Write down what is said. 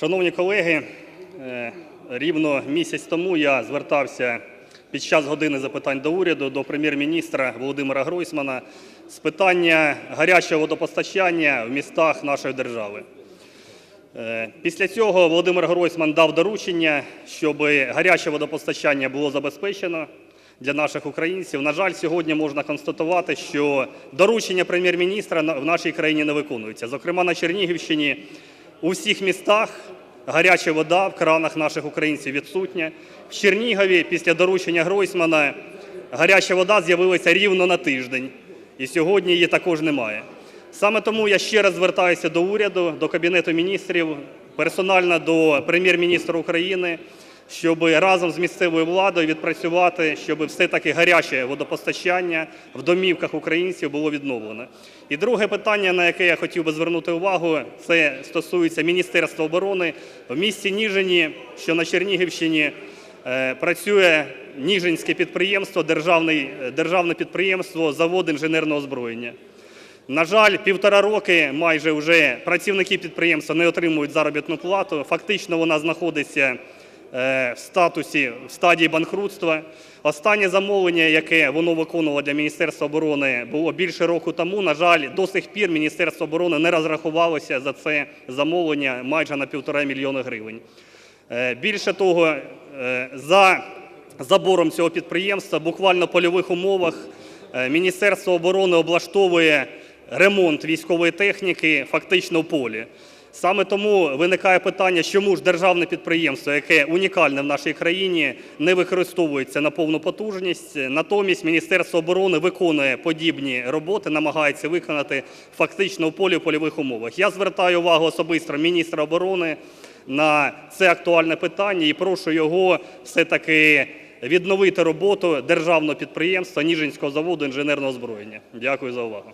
Шановні колеги, е, рівно місяць тому я звертався під час години запитань до уряду до прем'єр-міністра Володимира Гройсмана з питання гарячого водопостачання в містах нашої держави. Е, Після цього Володимир Гройсман дав доручення, щоб гаряче водопостачання було забезпечено для наших українців. На жаль, сьогодні можна констатувати, що доручення прем'єр-міністра в нашій країні не виконується. Зокрема, на Чернігівщині у всіх містах гаряча вода в кранах наших українців відсутня. В Чернігові після доручення Гройсмана гаряча вода з'явилася рівно на тиждень, і сьогодні її також немає. Саме тому я ще раз звертаюся до уряду, до Кабінету міністрів, персонально до прем'єр-міністра України, щоб разом з місцевою владою відпрацювати, щоб все-таки гаряче водопостачання в домівках українців було відновлено. І друге питання, на яке я хотів би звернути увагу, це стосується Міністерства оборони. В місті Ніжині, що на Чернігівщині, е, працює Ніжинське підприємство, державний- державне підприємство Завод інженерного озброєння. На жаль, півтора роки майже вже працівники підприємства не отримують заробітну плату. Фактично вона знаходиться е, в статусі в стадії банкрутства. Останнє замовлення, яке воно виконувало для Міністерства оборони, було більше року тому. На жаль, до сих пір Міністерство оборони не розрахувалося за це замовлення майже на півтора мільйона гривень. Е, Більше того, е, за забором цього підприємства, буквально в польових умовах, е, Міністерство оборони облаштовує ремонт військової техніки фактично в полі. Саме тому виникає питання, чому ж державне підприємство, яке унікальне в нашій країні, не використовується на повну потужність. Натомість Міністерство оборони виконує подібні роботи, намагається виконати фактично в полі в польових умовах. Я звертаю увагу особисто міністра оборони на це актуальне питання і прошу його все-таки відновити роботу державного підприємства Ніжинського заводу інженерного озброєння. Дякую за увагу.